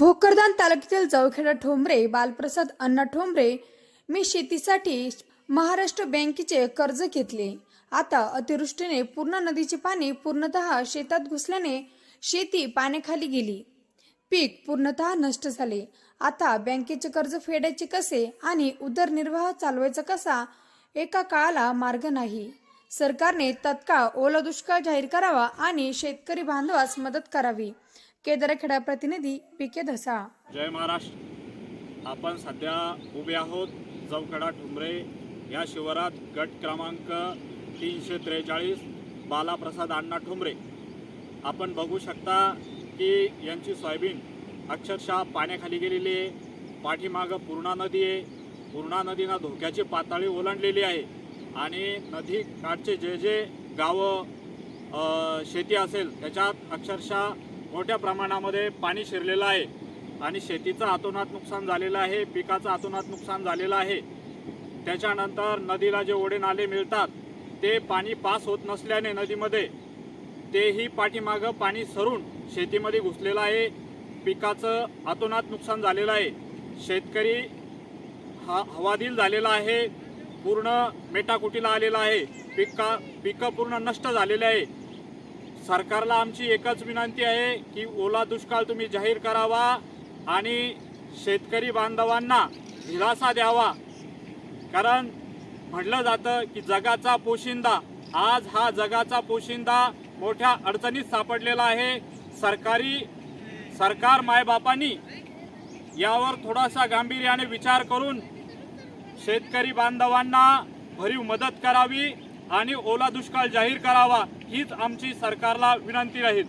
भोकरदान तालुक्यातील जवखेडा ठोंबरे बालप्रसाद अण्णा ठोंबरे मी शेतीसाठी महाराष्ट्र बँकेचे कर्ज घेतले. आता अतिवृष्टीने पूर्ण नदीचे पाणी पूर्णतः शेतात घुसल्याने शेती पाण्याखाली गेली. पीक पूर्णतः नष्ट झाले. आता बँकेचे कर्ज फेडायचे कसे आणि उदरनिर्वाह चालवायचा कसा एका काळाला मार्ग नाही. सरकारने तत्काळ ओला दुष्काळ जाहीर करावा आणि शेतकरी बांधवास मदत करावी. केदारखेडा प्रतिनिधी पी के धसा. जय महाराष्ट्र. आपण सध्या उभे आहोत चौकडा ठुमरे या शिवारात गट क्रमांक तीनशे त्रेचाळीस बालाप्रसाद अण्णा ठुमरे. आपण बघू शकता की यांची सोयाबीन अक्षरशः पाण्याखाली गेलेली आहे. पाठीमागं पूर्णा नदी आहे. पूर्णा नदीनं धोक्याची पातळी ओलांडलेली आहे. आणि नदी काठचे जे जे गावं शेती असेल त्याच्यात अक्षरशः मोठ्या प्रमाणामध्ये पाणी शिरलेलं आहे. आणि शेतीचं आतोनात नुकसान झालेलं आहे पिकाचं आतोनात नुकसान झालेलं आहे. त्याच्यानंतर नदीला जे ओढे नाले मिळतात ते पाणी पास होत नसल्याने नदीमध्ये तेही पाठीमागं पाणी सरून शेतीमध्ये घुसलेलं आहे. पिकाचं आतोनात नुकसान झालेलं आहे. शेतकरी हा हवादिल झालेला आहे. पूर्ण मेटाकुटीला आलेला आहे. पिका पिकं पूर्ण नष्ट झालेले आहे. सरकारला आमची एकच विनंती आहे की ओला दुष्काळ तुम्ही जाहीर करावा आणि शेतकरी बांधवांना दिलासा द्यावा. कारण म्हटलं जातं की जगाचा पोशिंदा आज हा जगाचा पोशिंदा मोठ्या अडचणीत सापडलेला आहे. सरकारी सरकार मायबापांनी यावर थोडासा गांभीर्याने विचार करून शेतकरी बांधवांना भरीव मदत करावी आणि ओला दुष्काळ जाहीर करावा हीच आमची सरकारला विनंती राहील.